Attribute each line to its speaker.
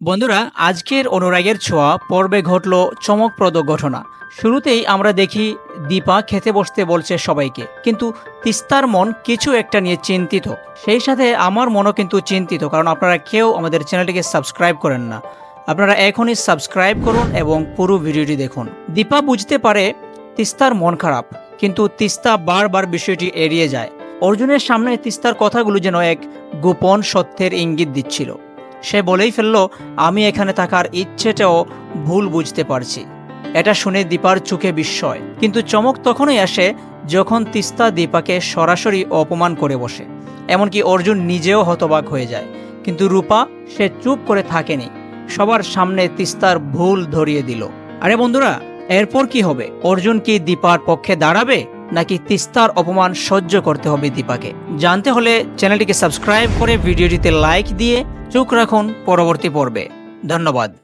Speaker 1: বন্ধুরা, আজকের অনুরাগের ছোঁয়া, পর্বে ঘটল চমকপ্রদ ঘটনা। শুরুতেই আমরা দেখি দীপা খেতে বসতে বলছে সবাইকে। কিন্তু তিস্তার মন কিছু একটা নিয়ে চিন্তিত। সেই সাথে আমার মনও কিন্তু চিন্তিত, কারণ আপনারা কেউ আমাদের চ্যানেলটিকে সাবস্ক্রাইব করেন না। আপনারা এখনই সাবস্ক্রাইব করুন এবং পুরো ভিডিওটি দেখুন। দীপা বুঝতে পারে তিস্তার মন খারাপ, কিন্তু তিস্তা বারবার বিষয়টি এড়িয়ে যায়। অর্জুনের সামনে তিস্তার কথাগুলো যেন এক গোপন সত্যের ইঙ্গিত দিচ্ছিল। সে বলেই ফেলল, আমি এখানে থাকার ইচ্ছেটাও ভুল বুঝতে পারছি। এটা শুনে দীপার চোখে বিস্ময়। কিন্তু চমক তখনই আসে যখন তিস্তা দীপাকে সরাসরি অপমান করে বসে। এমনকি অর্জুন নিজেও হতবাক হয়ে যায়। কিন্তু রূপা, সে চুপ করে থাকেনি। সবার সামনে তিস্তার ভুল ধরিয়ে দিল। আরে বন্ধুরা, এরপর কি হবে? অর্জুন কি দীপার পক্ষে দাঁড়াবে? নাকি তিস্তার অপমান সহ্য করতে হবে দীপাকে? জানতে হলে চ্যানেলটিকে সাবস্ক্রাইব করে ভিডিওটিতে লাইক দিয়ে চোখ রাখুন পরবর্তী পর্বে। ধন্যবাদ।